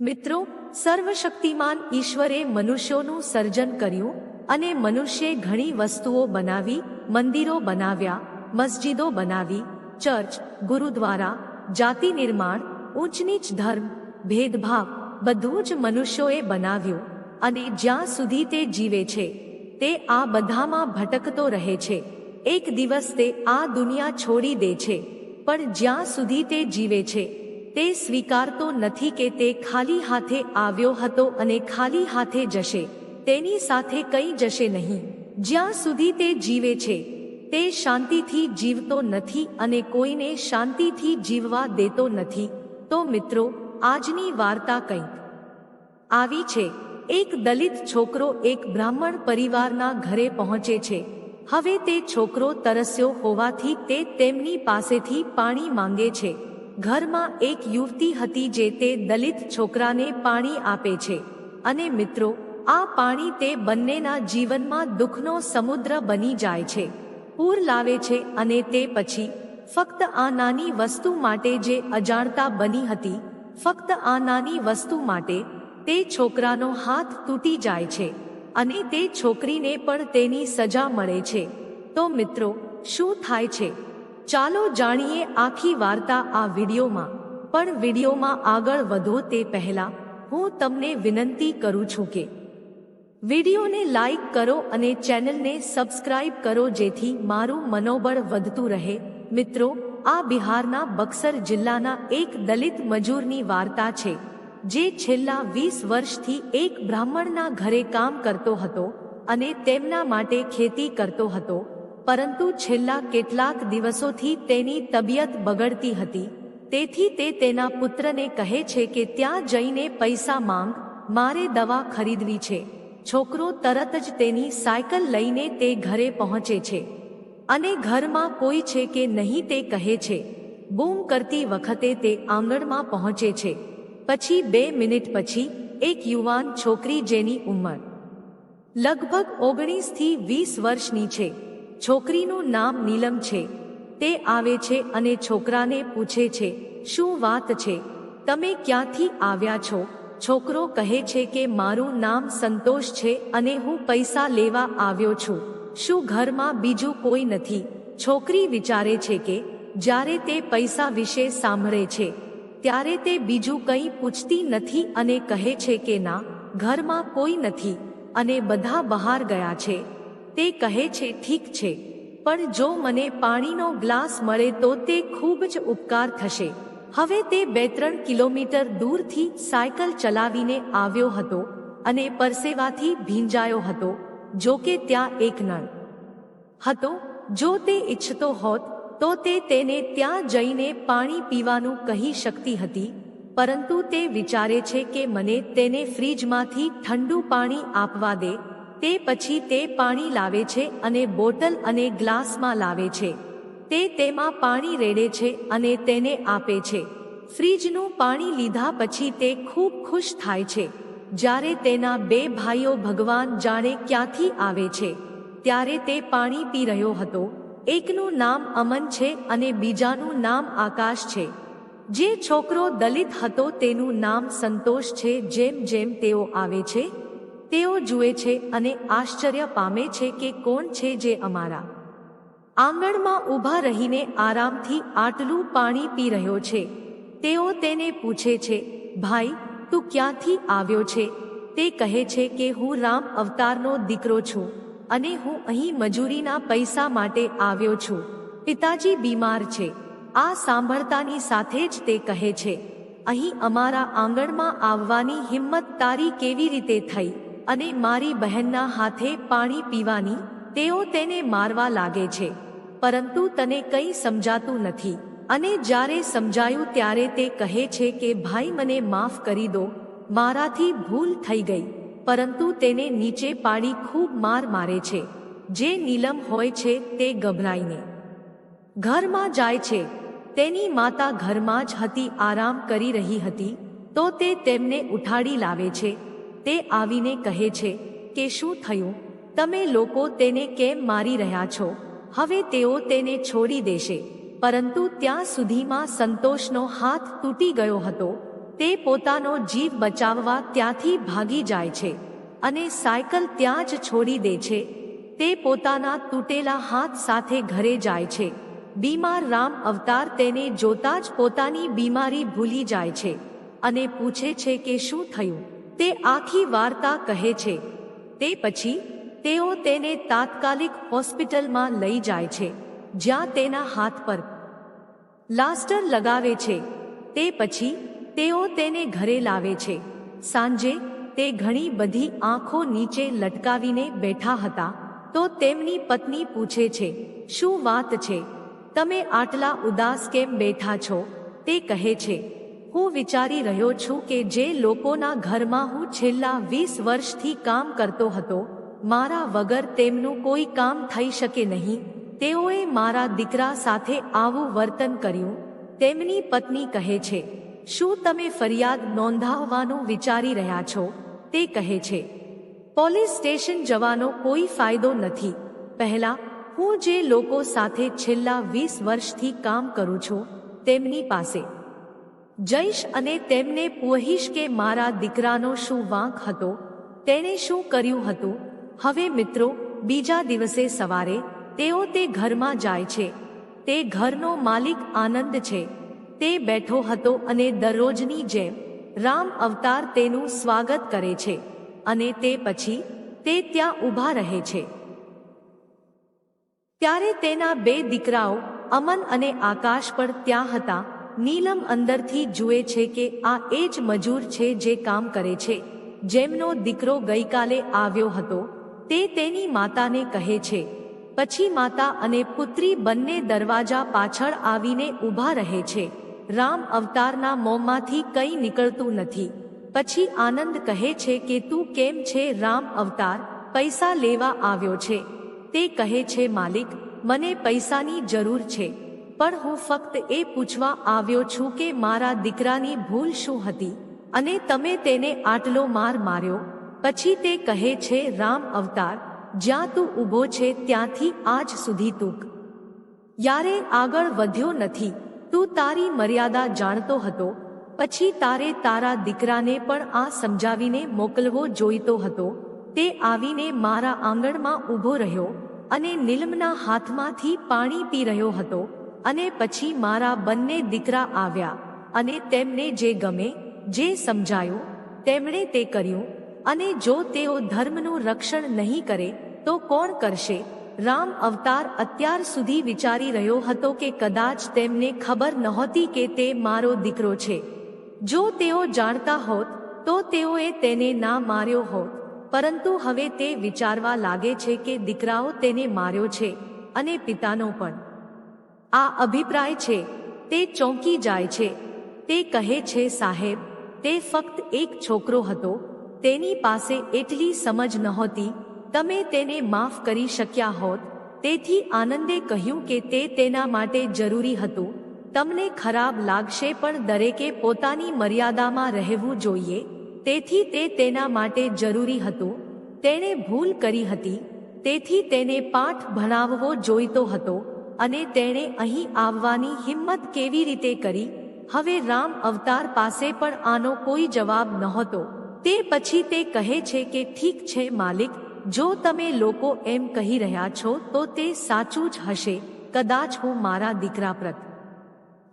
મિત્રો, સર્વશક્તિમાન ઈશ્વરે મનુષ્યોનું સર્જન કર્યું અને મનુષ્યે ઘણી વસ્તુઓ બનાવી, મંદિરો બનાવ્યા, મસ્જિદો બનાવી, ચર્ચ, ગુરુદ્વારા, જાતિ નિર્માણ ઊંચનીચ ધર્મ, ભેદભાવ બધું જ મનુષ્યોએ બનાવ્યું અને જ્યાં સુધી તે જીવે છે, તે આ બધામાં ભટકતો રહે છે. એક દિવસ તે આ દુનિયા છોડી દે છે, પણ જ્યાં સુધી તે જીવે છે તે સ્વીકારતો નથી કે તે ખાલી હાથે આવ્યો હતો અને ખાલી હાથે જશે. તેની સાથે કંઈ જશે નહીં. જ્યાં સુધી તે જીવે છે, તે શાંતિથી જીવતો નથી અને કોઈને શાંતિથી જીવવા દેતો નથી. તો મિત્રો, આજની વાર્તા કંઈક આવી છે. એક દલિત છોકરો એક બ્રાહ્મણ પરિવારના ઘરે પહોંચે છે. હવે તે છોકરો તરસ્યો હોવાથી તે તેમની પાસેથી પાણી માંગે છે. ઘરમાં એક યુવતી હતી જે તે દલિત છોકરાને પાણી આપે છે. અને મિત્રો, આ પાણી તે બંનેના જીવનમાં દુઃખનો સમુદ્ર બની જાય છે. પૂર લાવે છે અને તે પછી, ફક્ત આ નાની વસ્તુ માટે જે અજાણતા બની હતી, ફક્ત આ નાની વસ્તુ માટે, તે છોકરાનો હાથ તૂટી જાય છે. અને તે છોકરીને પણ તેની સજા મળે છે. તો મિત્રો, શું થાય છે? ચાલો જાણીએ આખી વાર્તા આ વિડીયોમાં. પણ વિડીયોમાં આગળ વધો તે પહેલા, હું તમને વિનંતી કરું છું કે વિડીયોને લાઈક કરો અને ચેનલને સબસ્ક્રાઇબ કરો જેથી મારું મનોબળ વધતું રહે. મિત્રો, આ બિહારના બક્સર જિલ્લાના એક દલિત મજૂરની વાર્તા છે, જે છેલ્લા વીસ વર્ષથી એક બ્રાહ્મણના ઘરે કામ કરતો હતો અને તેમના માટે ખેતી કરતો હતો. પરંતુ છેલ્લા કેટલાક દિવસોથી તેની તબિયત બગડતી હતી. તેથી તે તેના પુત્રને કહે છે કે ત્યાં જઈને પૈસા માંગ, મારે દવા ખરીદવી છે. છોકરો તરત જ તેની સાયકલ લઈને તે ઘરે પહોંચે છે. અને ઘરમાં કોઈ છે કે નહીં તે કહે છે. બૂમ કરતી વખતે તે આંગણમાં પહોંચે છે. પછી બે મિનિટ પછી, એક યુવાન છોકરી જેની ઉંમર લગભગ ઓગણીસથી વીસ વર્ષની છે. છોકરીનું નામ નીલમ છે. તે આવે છે અને છોકરાને પૂછે છે, શું વાત છે? તમે ક્યાંથી આવ્યા છો? છોકરો કહે છે કે, મારું નામ સંતોષ છે અને હું પૈસા લેવા આવ્યો છું. શું ઘરમાં બીજું કોઈ નથી? છોકરી વિચારે છે કે, જ્યારે તે પૈસા વિશે સાંભળે છે, ત્યારે તે બીજું કંઈ પૂછતી નથી અને કહે છે કે, ના, ઘરમાં કોઈ નથી. અને બધા બહાર ગયા છે. તે કહે છે, ઠીક છે. પણ જો મને પાણીનો ગ્લાસ મળે તો તે ખૂબ જ ઉપકાર થશે. હવે તે બે ત્રણ કિલોમીટર દૂરથી સાયકલ ચલાવીને આવ્યો હતો અને પરસેવાથી ભીંજાયો હતો, જો કે ત્યાં એક નળ હતો. જો તે ઈચ્છતો હોત, તો તે તેને ત્યાં જઈને પાણી પીવાનું કહી શકતી હતી, પરંતુ તે વિચારે છે કે મને તેને ફ્રીજમાંથી ઠંડુ પાણી આપવા દે તે પછી તે પાણી લાવે છે અને બોટલ અને ગ્લાસમાં લાવે છે. તે તેમાં પાણી રેડે છે અને તેને આપે છે. ફ્રીજનું પાણી લીધા પછી તે ખૂબ ખુશ થાય છે. જ્યારે તેના બે ભાઈઓ ભગવાન જાણે ક્યાંથી આવે છે, ત્યારે તે પાણી પી રહ્યો હતો. એકનું નામ અમન છે અને બીજાનું નામ આકાશ છે. જે છોકરો દલિત હતો તેનું નામ સંતોષ છે જેમ જેમ તેઓ આવે છે તેઓ જુએ છે અને આશ્ચર્ય પામે છે કે કોણ છે જે અમારા આંગણમાં ઊભા રહીને આરામથી આટલું પાણી પી રહ્યો છે. તેઓ તેને પૂછે છે, ભાઈ, તું ક્યાંથી આવ્યો છે? તે કહે છે કે, હું રામ અવતારનો દીકરો છું અને હું અહીં મજૂરીના પૈસા માટે આવ્યો છું. પિતાજી બીમાર છે. આ સાંભળતાની સાથે જ તે કહે છે, અહીં અમારા આંગણમાં આવવાની હિંમત તારી કેવી રીતે થઈ? અને મારી બહેનના હાથે પાણી પીવાની, તેઓ તેને મારવા લાગે છે. પરંતુ તને કંઈ સમજાતું નથી. અને જ્યારે સમજાયું ત્યારે તે કહે છે કે, ભાઈ, મને માફ કરી દો. મારાથી ભૂલ થઈ ગઈ. પરંતુ તેને નીચે પાડી ખૂબ માર મારે છે. જે નીલમ હોય છે તે ગભરાઈને. ઘરમાં જાય છે. તેની માતા ઘરમાં જ હતી, આરામ કરી રહી હતી. તો તે તેમને ઉઠાડી લાવે છે. તે આવીને કહે છે કે શું થયું? તમે લોકો તેને કેમ મારી રહ્યા છો? હવે તેઓ તેને છોડી દેશે. પરંતુ ત્યાં સુધીમાં સંતોષનો હાથ તૂટી ગયો હતો. તે પોતાનો જીવ બચાવવા ત્યાંથી ભાગી જાય છે અને સાયકલ ત્યાં જ છોડી દે છે. તે પોતાના તૂટેલા હાથ સાથે ઘરે જાય છે. બીમાર રામ અવતાર તેને જોતા જ પોતાની બીમારી ભૂલી જાય છે અને પૂછે છે કે શું થયું? તે આખી વાર્તા કહે છે. તે પછી તેઓ તેને તાત્કાલિક હોસ્પિટલમાં લઈ જાય છે, જ્યાં તેના હાથ પર લાસ્ટર લગાવે છે. તે પછી તેઓ તેને ઘરે લાવે છે. સાંજે તે ઘણી બધી આંખો નીચે લટકાવીને બેઠા હતા, તો તેમની પત્ની પૂછે છે, શું વાત છે? તમે આટલા ઉદાસ કેમ બેઠા છો? તે કહે છે હું વિચારી રહ્યો છું કે જે લોકોના ઘરમાં હું છેલ્લા વીસ વર્ષથી કામ કરતો હતો, મારા વગર તેમનું કોઈ કામ થઈ શકે નહીં. તેઓએ મારા દીકરા સાથે આવું વર્તન કર્યું. તેમની પત્ની કહે છે, શું તમે ફરિયાદ નોંધાવવાનું વિચારી રહ્યા છો? તે કહે છે, પોલીસ સ્ટેશન જવાનો કોઈ ફાયદો નથી. પહેલા, હું જે લોકો સાથે છેલ્લા વીસ વર્ષથી કામ કરું છું, તેમની પાસે જઈશ અને તેમને પૂહીશ કે મારા દીકરાનો શું વાંક હતો? તેણે શું કર્યું હતું? હવે મિત્રો, બીજા દિવસે સવારે તેઓ તે ઘરમાં જાય છે. તે ઘરનો માલિક આનંદ છે. તે બેઠો હતો અને દરરોજની જેમ રામ અવતાર તેનું સ્વાગત કરે છે અને તે પછી તે ત્યાં ઊભા રહે છે. ત્યારે તેના બે દીકરાઓ અમન અને આકાશ પણ ત્યાં હતા નીલમ અંદરથી જુએ છે કે આ એ જ મજૂર છે જે કામ કરે છે. જેમનો દીકરો ગઈકાલે આવ્યો હતો, તે તેની માતાને કહે છે, પછી માતા અને પુત્રી બંને દરવાજા પાછળ આવીને ઊભા રહે છે. રામ અવતારના મોંમાંથી કંઈ નીકળતું નથી. પછી આનંદ કહે છે કે તું કેમ છે રામ અવતાર, પૈસા લેવા આવ્યો છે? તે કહે છે, માલિક, મને પૈસાની જરૂર છે. પણ હું ફક્ત એ પૂછવા આવ્યો છું કે મારા દીકરાની ભૂલ શું હતી? અને તમે તેને આટલો માર માર્યો? પછી તે કહે છે, રામ અવતાર, જ્યાં તું ઊભો છે ત્યાંથી આજ સુધી તું. યારે આગળ વધ્યો નથી. તું તારી મર્યાદા જાણતો હતો. પછી તારે તારા દીકરાને પણ આ સમજાવીને મોકલવો જોઈતો હતો. તે આવીને મારા આંગણમાં ઊભો રહ્યો અને નીલમના હાથમાંથી પાણી પી રહ્યો હતો. અને પછી મારા બંને દીકરા આવ્યા અને તેમને જે ગમે, જે સમજાયું, તેમણે તે કર્યું અને જો તેઓ ધર્મનું રક્ષણ નહીં કરે, તો કોણ કરશે? રામ અવતાર અત્યાર સુધી વિચારી રહ્યો હતો કે કદાચ તેમને ખબર નહોતી કે તે મારો દીકરો છે. જો તેઓ જાણતા હોત, તો તેઓએ તેને ના માર્યો હોત. પરંતુ હવે તે વિચારવા લાગે છે કે દીકરાઓ તેને માર્યો છે અને પિતાનો પણ. આ અભિપ્રાય છે. તે ચોંકી જાય છે. તે કહે છે, સાહેબ, તે ફક્ત એક છોકરો હતો. તેની પાસે એટલી સમજ નહોતી. તમે તેને માફ કરી શક્યા હોત. તેથી આનંદે કહ્યું કે તે તેના માટે જરૂરી હતું. તમને ખરાબ લાગશે પણ દરેકે પોતાની મર્યાદામાં રહેવું જોઈએ. તેથી તે તેના માટે જરૂરી હતું. તેણે ભૂલ કરી હતી. તેથી તેને પાઠ ભણાવવો જોઈતો હતો. અને તેણે અહીં આવવાની હિંમત કેવી રીતે કરી? હવે રામ અવતાર પાસે પણ આનો કોઈ જવાબ નહોતો. તે પછી તે કહે છે કે ઠીક છે માલિક, જો તમે લોકો એમ કહી રહ્યા છો તો તે સાચું જ હશે. કદાચ હું મારા દીકરા પ્રત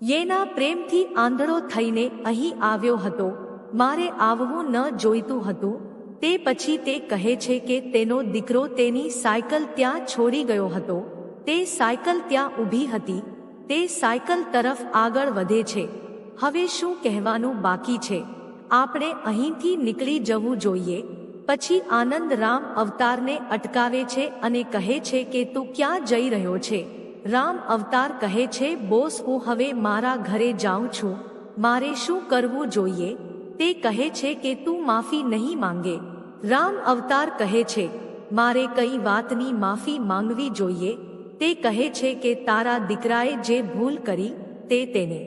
યેના પ્રેમથી આંધળો થઈને અહીં આવ્યો હતો. મારે આવવું ન જોઈતું હતું. તે પછી તે કહે છે કે તેનો દીકરો તેની સાયકલ ત્યાં છોડી ગયો હતો. તે સાયકલ ત્યાં ઊભી હતી. તે સાયકલ તરફ આગળ વધે છે. હવે શું કહેવાનું બાકી છે? આપણે અહીંથી નીકળી જવું જોઈએ. પછી આનંદ રામ અવતારને અટકાવે છે અને કહે છે કે તું ક્યાં જઈ રહ્યો છે? રામ અવતાર કહે છે, બોસ, હું હવે મારા ઘરે જાઉં છું. મારે શું કરવું જોઈએ? તે કહે છે કે તું માફી નહીં માંગે. રામ અવતાર કહે છે, મારે કઈ વાતની માફી માંગવી જોઈએ? તે કહે છે કે તારા દીકરાએ જે ભૂલ કરી તે તેને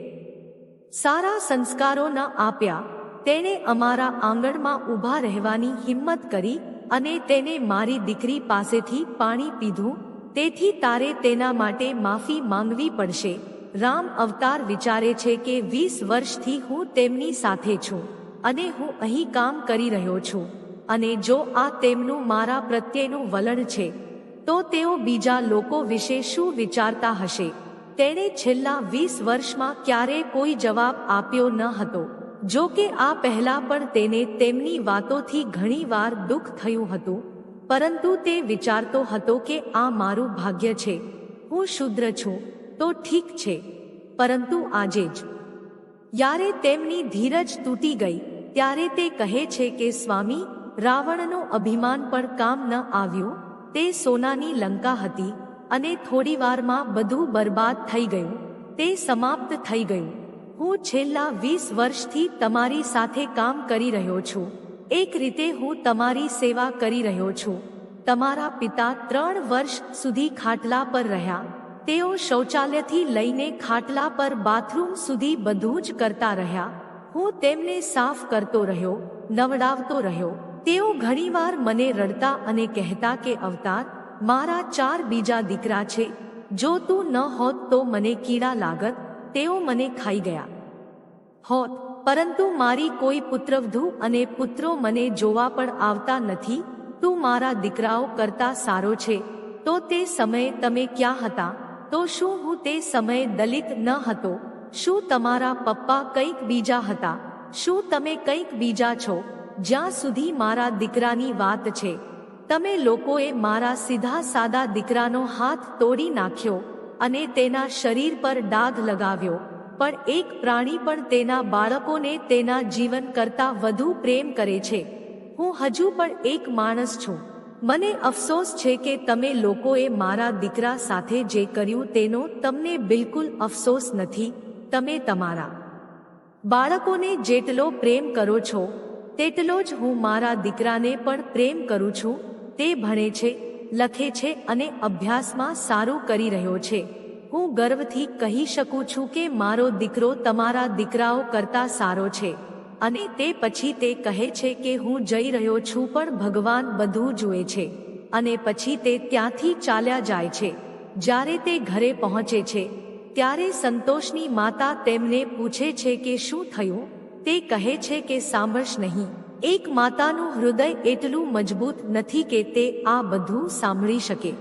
સારા સંસ્કારો ન આપ્યા. તેણે અમારા આંગણમાં ઊભા રહેવાની હિંમત કરી અને તેને મારી દીકરી પાસેથી પાણી પીધું. તેથી તારે તેના માટે માફી માંગવી પડશે. રામ અવતાર વિચારે છે કે વીસ વર્ષથી હું તેમની સાથે છું અને હું અહીં કામ કરી રહ્યો છું. અને જો આ તેમનું મારા પ્રત્યેનું વલણ છે તો તેઓ બીજા લોકો વિશે શું વિચારતા હશે? તેણે છેલ્લા વીસ વર્ષમાં ક્યારેય કોઈ જવાબ આપ્યો ન હતો. જો કે આ પહેલા પણ તેને તેમની વાતોથી ઘણીવાર દુઃખ થયું હતું. પરંતુ તે વિચારતો હતો કે આ મારું ભાગ્ય છે. હું શુદ્ર છું, તો ઠીક છે. પરંતુ આજે જ. યારે તેમની ધીરજ તૂટી ગઈ, ત્યારે તે કહે છે કે, સ્વામી, રાવણનો અભિમાન પણ કામ ન આવ્યું. તે સોનાની લંકા હતી અને થોડીવારમાં બધું બરબાદ થઈ ગયું. તે સમાપ્ત થઈ ગયું. હું છેલ્લા વીસ વર્ષથી તમારી સાથે કામ કરી રહ્યો છું. એક રીતે હું તમારી સેવા કરી રહ્યો છું. તમારા પિતા ત્રણ વર્ષ સુધી ખાટલા પર રહ્યા. તેઓ શૌચાલયથી લઈને ખાટલા પર બાથરૂમ સુધી બધું જ કરતા રહ્યા. હું તેમને સાફ કરતો રહ્યો, નવડાવતો રહ્યો. તેઓ ઘણીવાર મને રડતા અને કહેતા કે, અવતાર, મારા ચાર બીજા દીકરા છે. જો તું ન હોત તો મને કીડા લાગત, તેઓ મને ખાઈ ગયા. હોત, પરંતુ મારી કોઈ પુત્રવધુ અને પુત્રો મને જોવા પણ આવતા નથી, તું મારા દીકરાઓ કરતા સારો છે. તો તે સમયે તમે ક્યાં હતા? તો શું હું તે સમયે દલિત ન હતો? શું તમારા પપ્પા કંઈક બીજા હતા? શું તમે કંઈક બીજા છો? જ્યાં સુધી મારા દીકરાની વાત છે, તમે લોકોએ મારા સીધા સાદા દીકરાનો હાથ તોડી નાખ્યો અને તેના શરીર પર ડાઘ લગાવ્યો. પણ એક પ્રાણી પણ તેના બાળકોને તેના જીવન કરતાં વધુ પ્રેમ કરે છે. હું હજુ પણ એક માણસ છું. મને અફસોસ છે કે તમે લોકોએ મારા દીકરા સાથે જે કર્યું તેનો તમને બિલકુલ અફસોસ નથી. તમે તમારા બાળકોને જેટલો પ્રેમ કરો છો તેટલો જ હું મારા દીકરાને પણ પ્રેમ કરું છું, તે ભણે છે, લખે છે અને અભ્યાસમાં સારું કરી રહ્યો છે. હું ગર્વથી કહી શકું છું કે મારો દીકરો તમારા દીકરાઓ કરતા સારો છે અને તે પછી તે કહે છે કે હું જઈ રહ્યો છું પણ ભગવાન બધું જુએ છે અને પછી તે ત્યાંથી ચાલ્યા જાય છે. જ્યારે તે ઘરે પહોંચે છે, ત્યારે સંતોષની માતા તેમને પૂછે છે કે શું થયું? તે કહે છે કે સાંભળશ નહીં. એક માતાનું હૃદય એટલું મજબૂત નથી કે તે આ બધું સાંભળી શકે.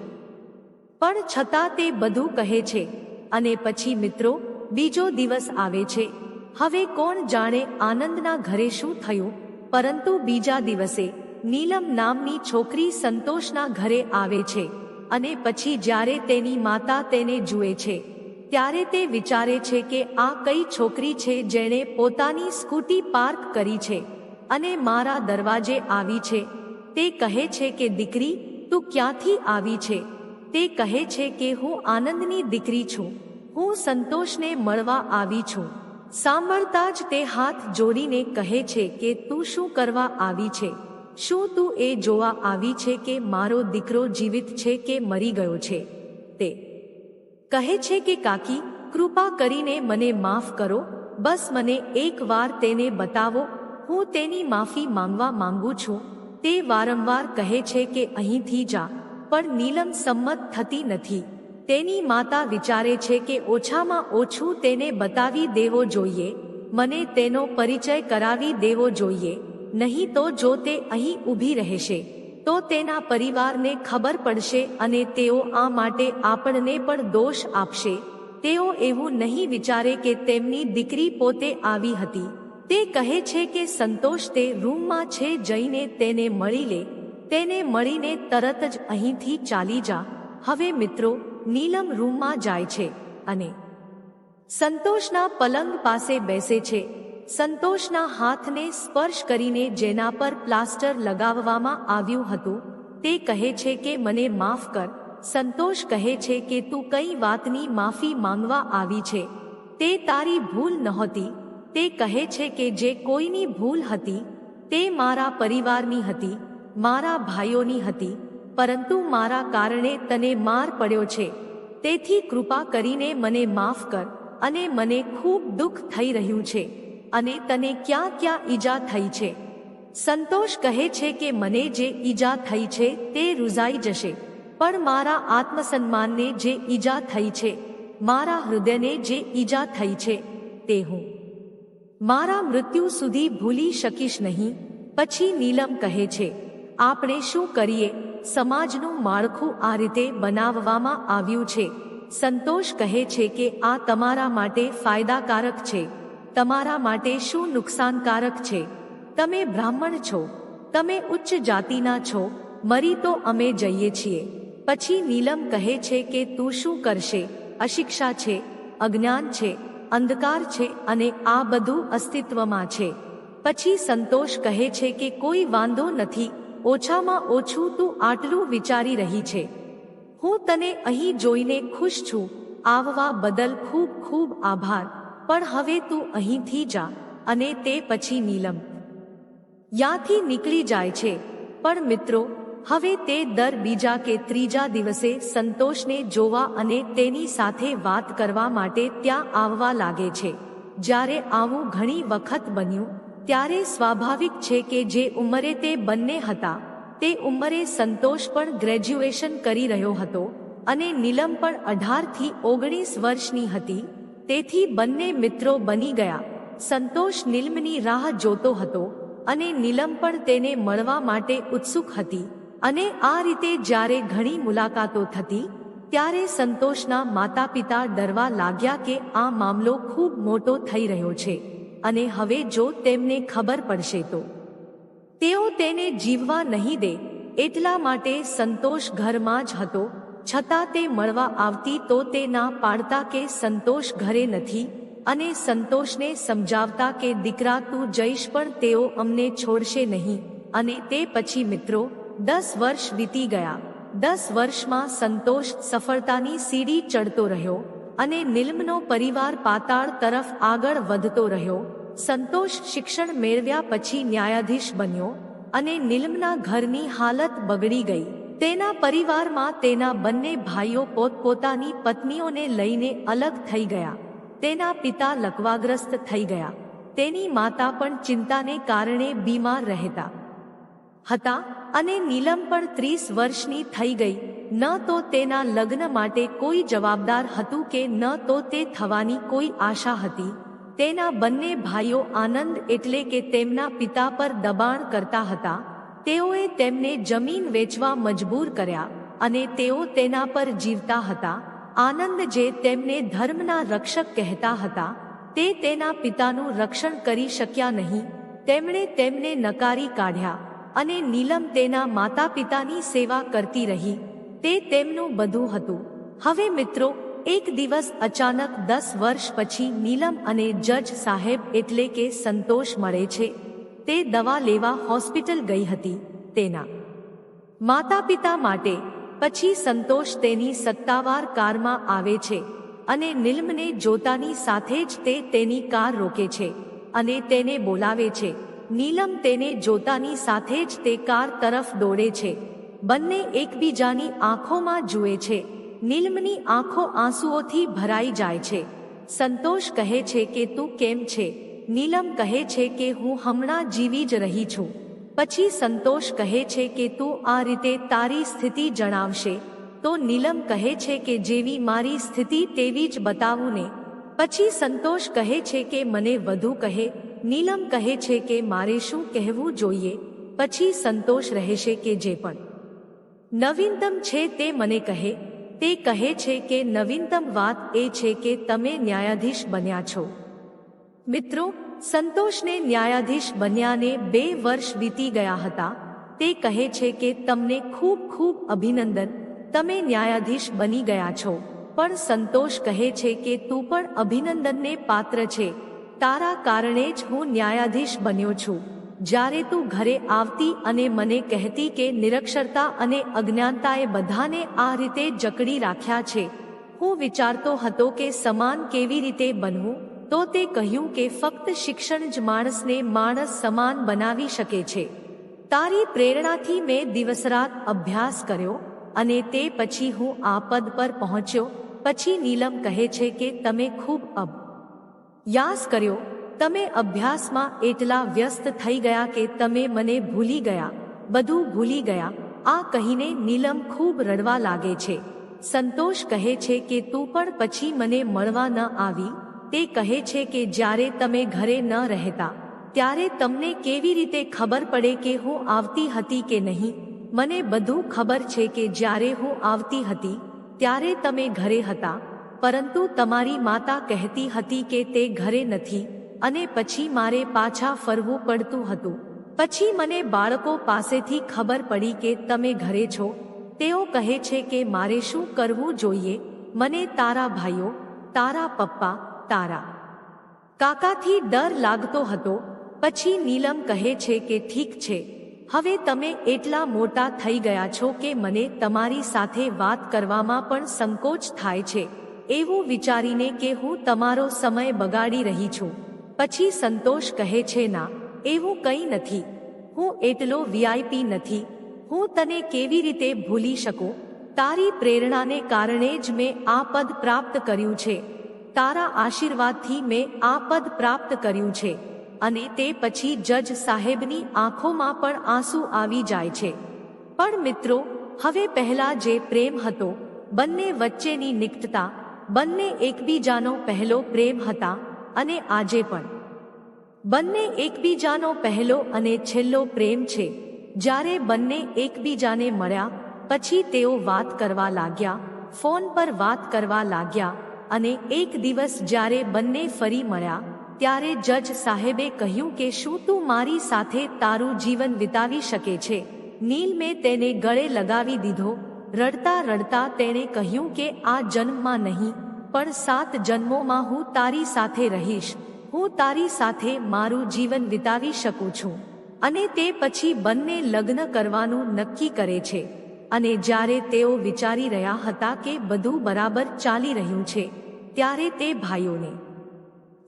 પણ છતાં તે બધું કહે છે. અને પછી મિત્રો, બીજો દિવસ આવે છે. હવે કોણ જાણે આનંદના ઘરે શું થયું? પરંતુ બીજા દિવસે, નીલમ નામની છોકરી સંતોષના ઘરે આવે છે. અને પછી જ્યારે તેની માતા તેને જુએ છે ત્યારે તે વિચારે છે કે આ કઈ છોકરી છે જેણે પોતાની સ્કૂટી પાર્ક કરી છે અને મારા દરવાજે આવી છે. તે કહે છે કે, દીકરી, તું ક્યાંથી આવી છે? તે કહે છે કે, હું આનંદની દીકરી છું. હું સંતોષને મળવા આવી છું. સાંભળતા જ તે હાથ જોડીને કહે છે કે, તું શું કરવા આવી છે? શું તું એ જોવા આવી છે કે મારો દીકરો જીવિત છે કે મરી ગયો છે? તે કહે છે કે, કાકી, કૃપા કરીને મને માફ કરો. બસ મને એક વાર તેને બતાવો. હું તેની માફી માંગવા માંગુ છું. તે વારંવાર કહે છે કે, અહીંથી જા. પણ નીલમ સંમત થતી નથી. તેની માતા વિચારે છે કે, ઓછામાં ઓછું તેને બતાવી દેવો જોઈએ. મને તેનો પરિચય કરાવી દેવો જોઈએ. નહીં તો જો તે અહીં ઊભી રહેશે. તો તેના પરિવારને ખબર પડશે અને તેઓ આ માટે આપણને પણ દોષ આપશે. તેઓ એવું નહીં વિચારે કે તેમની દીકરી પોતે આવી હતી. તે કહે છે કે સંતોષ તે રૂમમાં છે જઈને તેને મળી લે. તેને મળીને તરત જ અહીંથી ચાલી જા. હવે મિત્રો, નીલમ રૂમમાં જાય છે અને સંતોષના પલંગ પાસે બેસે છે. સંતોષના હાથને સ્પર્શ કરીને જેના પર પ્લાસ્ટર લગાવવામાં આવ્યું હતું, તે કહે છે કે, મને માફ કર. સંતોષ કહે છે કે, તું કઈ વાતની માફી માંગવા આવી છે. તે તારી ભૂલ નહોતી. તે કહે છે કે, જે કોઈની ભૂલ હતી, તે મારા પરિવારની હતી, મારા ભાઈઓની હતી, પરંતુ મારા કારણે તને માર પડ્યો છે. તેથી કૃપા કરીને મને માફ કર અને મને ખૂબ દુઃખ થઈ રહ્યું છે. અને તને ક્યાં ક્યાં ઈજા થઈ છે? સંતોષ કહે છે કે મને જે ઈજા થઈ છે તે રૂઝાઈ જશે. પણ મારા આત્મસન્માનને જે ઈજા થઈ છે, મારા હૃદયને જે ઈજા થઈ છે, તે હું. મારા મૃત્યુ સુધી ભૂલી શકીશ નહીં. પછી નીલમ કહે છે, આપણે શું કરીએ? સમાજનું માળખું આ રીતે બનાવવામાં આવ્યું છે. સંતોષ કહે છે કે આ તમારા માટે ફાયદાકારક છે. તમારા માટે શું નુકસાનકારક છે? તમે બ્રાહ્મણ છો. તમે ઉચ્ચ જાતિના છો. મરી તો અમે જઈએ છીએ. પછી નીલમ કહે છે કે તું શું કરશે? અશિક્ષા છે, અજ્ઞાન છે, અંધકાર છે અને આ બધું અસ્તિત્વમાં છે. પછી સંતોષ કહે છે કે કોઈ વાંધો નથી. ઓછામાં ઓછું તું આટલું વિચારી રહી છે. હું તને અહીં જોઈને ખુશ છું. આવવા બદલ ખૂબ ખૂબ આભાર. પણ હવે તું અહીંથી જા અને તે પછી નીલમ. યાથી નીકળી જાય છે. પણ મિત્રો, હવે તે દર બીજા કે ત્રીજા દિવસે સંતોષને જોવા અને તેની સાથે વાત કરવા માટે ત્યાં આવવા લાગે છે. જ્યારે આવું ઘણી વખત બન્યું, ત્યારે સ્વાભાવિક છે કે જે ઉંમરે તે બંને હતા, તે ઉંમરે સંતોષ પણ ગ્રેજ્યુએશન કરી રહ્યો હતો અને નીલમ પણ અઢારથી ઓગણીસ વર્ષની હતી તેથી બંને મિત્રો બની ગયા. સંતોષ નીલમની રાહ જોતો હતો અને નીલમ પણ તેને મળવા માટે ઉત્સુક હતી અને આ રીતે જ્યારે ઘણી મુલાકાતો થતી, ત્યારે સંતોષના માતા પિતા ડરવા લાગ્યા કે આ મામલો ખૂબ મોટો થઈ રહ્યો છે અને હવે જો તેમને ખબર પડશે તો. તેઓ તેને જીવવા નહીં દે, એટલા માટે સંતોષ ઘરમાં જ હતો છતાં તે મળવા આવતી તો તે ના પાડતા કે સંતોષ ઘરે નથી અને સંતોષને સમજાવતા કે, દીકરા, તું જઈશ પણ તેઓ અમને છોડશે નહીં. અને તે પછી મિત્રો, દસ વર્ષ વીતી ગયા. દસ વર્ષમાં સંતોષ સફળતાની સીડી ચડતો રહ્યો અને નિલ્મનો પરિવાર પાતાળ તરફ આગળ વધતો રહ્યો. સંતોષ શિક્ષણ મેળવ્યા પછી ન્યાયાધીશ બન્યો અને નિલમના ઘરની હાલત બગડી ગઈ. તેના પરિવારમાં તેના બંને ભાઈઓ પોતપોતાની પત્નીઓને લઈને અલગ થઈ ગયા. તેના પિતા લકવાગ્રસ્ત થઈ ગયા. તેની માતા પણ ચિંતાને કારણે બીમાર રહેતા. હતા અને નીલમ પણ ત્રીસ વર્ષની થઈ ગઈ. ન તો તેના લગ્ન માટે કોઈ જવાબદાર હતું કે ન તો તે થવાની કોઈ આશા હતી. તેના બંને ભાઈઓ આનંદ એટલે કે તેમના પિતા પર દબાણ કરતા હતા. તેઓએ તેમને જમીન વેચવા મજબૂર કર્યા અને તેઓ તેના પર જીવતા હતા. આનંદ જે તેમને ધર્મના રક્ષક કહેતા હતા, તે તેના પિતાનું રક્ષણ કરી શક્યા નહીં. તેમણે તેમને નકારી કાઢ્યા અને નીલમ તેના માતા પિતાની સેવા કરતી રહી. તે તેમનું બધું હતું. હવે મિત્રો, એક દિવસ અચાનક દસ વર્ષ પછી નીલમ અને જજ સાહેબ એટલે કે સંતોષ મળે છે. તે દવા લેવા હોસ્પિટલ ગઈ હતી તેના માતા પિતા માટે. પછી સંતોષ તેની સત્તાવાર કારમાં આવે છે અને નિલમને જોતાની સાથે જ તે તેની કાર રોકે છે અને તેને બોલાવે છે. નીલમ તેને જોતાની સાથે જ તે કાર તરફ દોડે છે. બંને એકબીજાની આંખોમાં જુએ છે. નીલમની આંખો આંસુઓથી ભરાઈ જાય છે. સંતોષ કહે છે કે, તું કેમ છે? નીલમ કહે છે કે હું હમણાં જીવી જ રહી છું. પછી સંતોષ કહે છે કે તું આ રીતે તારી સ્થિતિ જણાવશે. તો નીલમ કહે છે કે જેવી મારી સ્થિતિ તેવી જ બતાવું ને. પછી સંતોષ કહે છે કે મને વધુ કહે. નીલમ કહે છે કે મારે શું કહેવું જોઈએ. પછી સંતોષ રહેશે કે જે પણ. નવીનતમ છે તે મને કહે. તે કહે છે કે નવીનતમ વાત એ છે કે તમે ન્યાયાધીશ બન્યા છો. મિત્રો, સંતોષને ન્યાયાધીશ બન્યાને બે વર્ષ વીતી ગયા હતા. તે કહે છે કે તમને ખૂબ ખૂબ અભિનંદન. તમે ન્યાયાધીશ બની ગયા છો. પણ સંતોષ કહે છે કે તું પણ અભિનંદનને પાત્ર છે. તારા કારણે જ હું ન્યાયાધીશ બન્યો છું. જ્યારે તું ઘરે આવતી અને મને કહેતી કે નિરક્ષરતા અને અજ્ઞાનતાએ બધાને આ રીતે જકડી રાખ્યા છે, હું વિચારતો હતો કે સમાન કેવી રીતે બનવું? તો તે કહ્યું કે ફક્ત શિક્ષણ જ માણસને માણસ સમાન બનાવી શકે છે. તારી પ્રેરણાથી મેં દિવસરાત અભ્યાસ કર્યો અને તે પછી હું આ પદ પર પહોંચ્યો. પછી નીલમ કહે છે કે તમે ખૂબ અબ યાસ કર્યો. તમે અભ્યાસમાં એટલા વ્યસ્ત થઈ ગયા કે તમે મને ભૂલી ગયા. બધું ભૂલી ગયા. આ કહીને નીલમ ખૂબ રડવા લાગે છે. સંતોષ કહે છે કે તું પણ પછી મને મળવા ન આવી. તે કહે છે કે જ્યારે તમે ઘરે ન રહેતા, ત્યારે તમને કેવી રીતે ખબર પડે કે હું આવતી હતી કે નહીં? મને બધું ખબર છે કે જ્યારે હું આવતી હતી, ત્યારે તમે ઘરે હતા, પરંતુ તમારી માતા કહેતી હતી કે તે ઘરે નથી, અને પછી મારે પાછા ફરવું પડતું હતું. પછી મને બાળકો પાસેથી ખબર પડી કે તમે ઘરે છો. તેઓ કહે છે કે મારે શું કરવું જોઈએ? મને તારા ભાઈઓ, તારા પપ્પા તારા. કાકાથી ડર લાગતો હતો, પછી નીલમ કહે છે કે ઠીક છે, હવે તમે એટલા મોટા થઈ ગયા છો કે મને તમારી સાથે વાત કરવામાં પણ સંકોચ થાય છે, એવું વિચારીને કે હું તમારો સમય બગાડી રહી છું. પછી સંતોષ કહે છે, ના, એવું કંઈ નથી, હું એટલો વીઆઈપી નથી, હું તને કેવી રીતે ભૂલી શકું? તારી પ્રેરણાને કારણે જ મેં આ પદ પ્રાપ્ત કર્યું છે. તારા આશીર્વાદથી મેં આ પદ પ્રાપ્ત કર્યું છે, અને તે પછી જજ સાહેબની આંખોમાં પણ આંસુ આવી જાય છે. પણ મિત્રો, હવે પહેલા જે પ્રેમ હતો, બંને વચ્ચેની નિકટતા, બંને એકબીજાનો પહેલો પ્રેમ હતા, અને આજે પણ. બંને એકબીજાનો પહેલો અને છેલ્લો પ્રેમ છે, જ્યારે બંને એકબીજાને મળ્યા, પછી તેઓ વાત કરવા લાગ્યા, ફોન પર વાત કરવા લાગ્યા અને એક દિવસ જ્યારે બંને ફરી મળ્યા, ત્યારે જજ સાહેબે કહ્યું કે શું તું મારી સાથે તારું જીવન વિતાવી શકે છે? નીલ મેં તેને ગળે લગાવી દીધો. રડતા રડતા તેણે કહ્યું કે આ જન્મમાં નહીં, પણ સાત જન્મોમાં હું તારી સાથે રહીશ. હું તારી સાથે મારું જીવન વિતાવી શકું છું. અને તે પછી બંને લગ્ન કરવાનું નક્કી કરે છે. અને જ્યારે તેઓ વિચારી રહ્યા હતા કે બધું બરાબર ચાલી રહ્યું છે, ત્યારે તે ભાઈઓને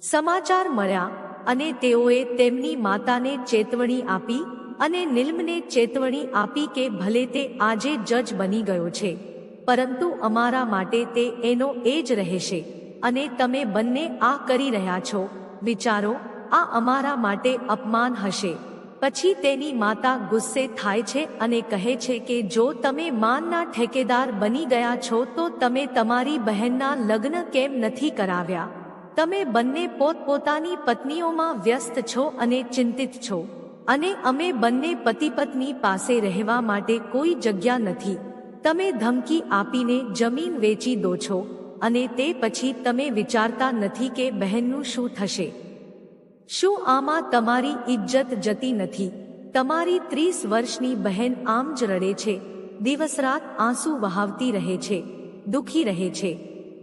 સમાચાર મળ્યા અને તેઓએ તેમની માતાને ચેતવણી આપી અને નિલ્મને ચેતવણી આપી કે ભલે તે આજે જજ બની ગયો છે, પરંતુ અમારા માટે તે એનો એ જ રહેશે અને તમે બંને આ કરી રહ્યા છો. વિચારો, આ અમારા માટે અપમાન હશે. પછી તેની માતા ગુસ્સે થાય છે અને કહે છે કે, જો તમે માનના ઠેકેદાર બની ગયા છો, તો તમે તમારી બહેનના લગ્ન કેમ નથી કરાવ્યા? તમે બંને પોતપોતાની પત્નીઓમાં વ્યસ્ત છો અને ચિંતિત છો. અને અમે બંને પતિ પત્ની પાસે રહેવા માટે કોઈ જગ્યા નથી. તમે ધમકી આપીને જમીન વેચી દો છો. અને તે પછી તમે વિચારતા નથી કે બહેનનું શું થશે. શું આમાં તમારી ઇજ્જત જતી નથી? તમારી ત્રીસ વર્ષની બહેન આમ જ રડે છે. દિવસ રાત આંસુ વહાવતી રહે છે. દુખી રહે છે.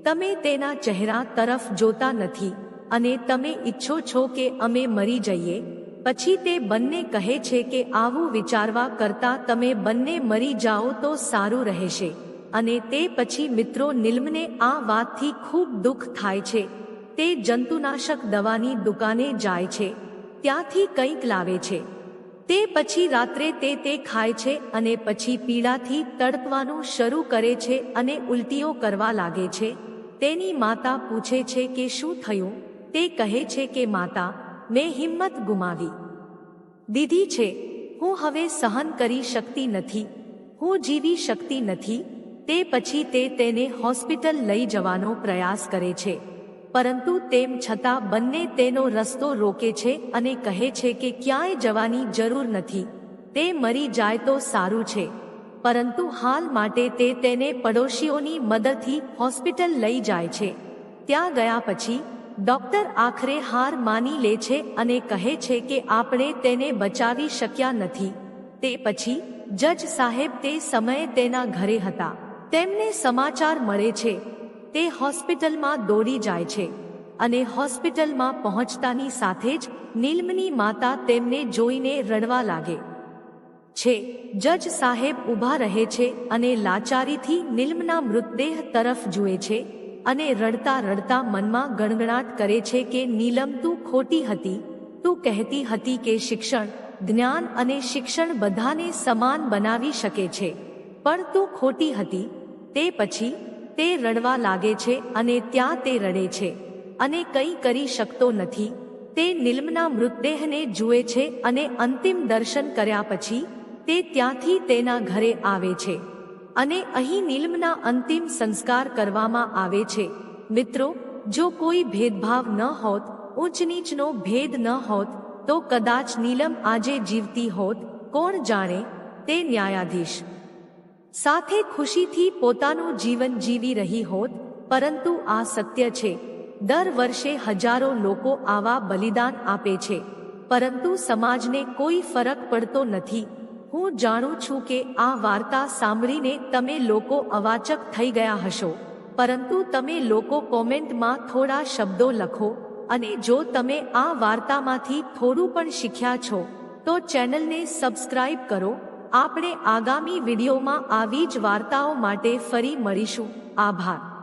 તમે તેના ચહેરા તરફ જોતા નથી અને તમે ઈચ્છો છો કે અમે મરી જઈએ. પછી તે બંને કહે છે કે આવું વિચારવા કરતા તમે બંને મરી જાઓ તો સારું રહેશે. અને તે પછી મિત્રો નિલ્મને આ વાતથી ખૂબ દુઃખ થાય છે. તે જંતુનાશક દવાની દુકાને જાય છે, ત્યાંથી કંઈક લાવે છે. તે પછી રાત્રે તે તે ખાય છે અને પછી પીડાથી તડપવાનું શરૂ કરે છે અને ઉલટીઓ કરવા લાગે છે. તેની માતા પૂછે છે કે શું થયું? તે કહે છે કે, માતા, મેં હિંમત ગુમાવી. દીધી છે. હું હવે સહન કરી શકતી નથી. હું જીવી શકતી નથી. તે પછી તે તેને હોસ્પિટલ લઈ જવાનો પ્રયાસ કરે છે. પરંતુ તેમ છતાં બંને તેનો રસ્તો રોકે છે અને કહે છે કે ક્યાંય જવાની જરૂર નથી. તે મરી જાય તો સારું છે. પરંતુ હાલ માટે તે તેને પડોશીઓની મદદથી હોસ્પિટલ લઈ જાય છે. ત્યાં ગયા પછી, ડોક્ટર આખરે હાર માની લે છે અને કહે છે કે આપણે તેને બચાવી શક્યા નથી. તે પછી, જજ સાહેબ તે સમયે તેના ઘરે હતા. તેમને સમાચાર મળે છે. તે હોસ્પિટલમાં દોડી જાય છે અને હોસ્પિટલમાં પહોંચતાની સાથે જ નીલમની માતા તેમને જોઈને રડવા લાગે છે. જજ સાહેબ ઊભા રહે છે અને લાચારીથી નિલ્મના મૃતદેહ તરફ જુએ છે અને રડતા રડતા મનમાં ગણગણાટ કરે છે કે, નીલમ, તું ખોટી હતી. તું કહેતી હતી કે શિક્ષણ, જ્ઞાન અને શિક્ષણ બધાને સમાન બનાવી શકે છે. પણ તું ખોટી હતી. તે પછી તે રડવા લાગે છે અને ત્યાં તે રડે છે અને કંઈ કરી શકતો નથી. તે નિલ્મના મૃતદેહને જુએ છે અને અંતિમ દર્શન કર્યા પછી તે ત્યાંથી તેના ઘરે આવે છે. અને અહીં નીલમના અંતિમ સંસ્કાર કરવામાં આવે છે. મિત્રો, જો કોઈ ભેદભાવ ન હોત ઊંચ નીચનો ભેદ ન હોત, તો કદાચ નીલમ આજે જીવતી હોત, કોણ જાણે? તે ન્યાયાધીશ સાથે ખુશીથી પોતાનું જીવન જીવી રહી હોત, પરંતુ આ સત્ય છે. દર વર્ષે હજારો લોકો આવા બલિદાન આપે છે. પરંતુ સમાજને કોઈ ફરક પડતો નથી. હું જાણું છું કે આ વાર્તા સાંભળીને તમે લોકો અવાચક થઈ ગયા હશો. પરંતુ તમે લોકો કોમેન્ટમાં થોડા શબ્દો લખો અને જો તમે આ વાર્તામાંથી થોડું પણ શીખ્યા છો, તો ચેનલને સબસ્ક્રાઇબ કરો આપણે આગામી વિડીયોમાં આવી જ વાર્તાઓ માટે ફરી મળીશું. આભાર.